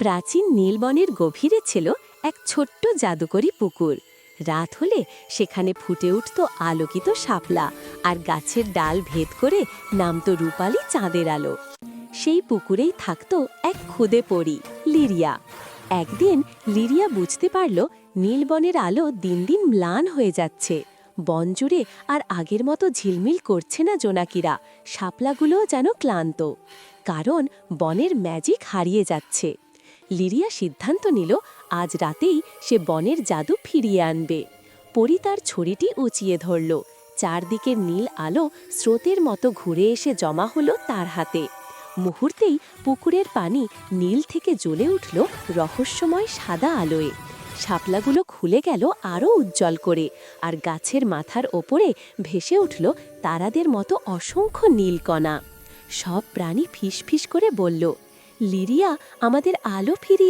প্রাচীন নীলবনের গভীরে ছিল এক ছোট্ট জাদুকরি পুকুর। রাত হলে সেখানে ফুটে উঠত আলোকিত শাপলা আর গাছের ডাল ভেদ করে নামতো রূপালি চাঁদের আলো। সেই পুকুরেই থাকত এক খুদে পড়ি লিরিয়া। একদিন লিরিয়া বুঝতে পারল নীলবনের আলো দিন দিন ম্লান হয়ে যাচ্ছে। বন জুড়ে আর আগের মতো ঝিলমিল করছে না জোনাকিরা, শাপলাগুলোও যেন ক্লান্ত। কারণ বনের ম্যাজিক হারিয়ে যাচ্ছে। লিরিয়া সিদ্ধান্ত নিল, আজ রাতেই সে বনের জাদু ফিরিয়ে আনবে। পরি তার ছড়িটি উঁচিয়ে ধরল। চারদিকের নীল আলো স্রোতের মতো ঘুরে এসে জমা হলো তার হাতে। মুহূর্তেই পুকুরের পানি নীল থেকে জ্বলে উঠল রহস্যময় সাদা আলোয়। শাপলাগুলো খুলে গেল আরও উজ্জ্বল করে, আর গাছের মাথার ওপরে ভেসে উঠল তারাদের মতো অসংখ্য নীলকণা। সব প্রাণী ফিসফিস করে বলল লিরিয়া আমাদের আলো ফিরিয়ে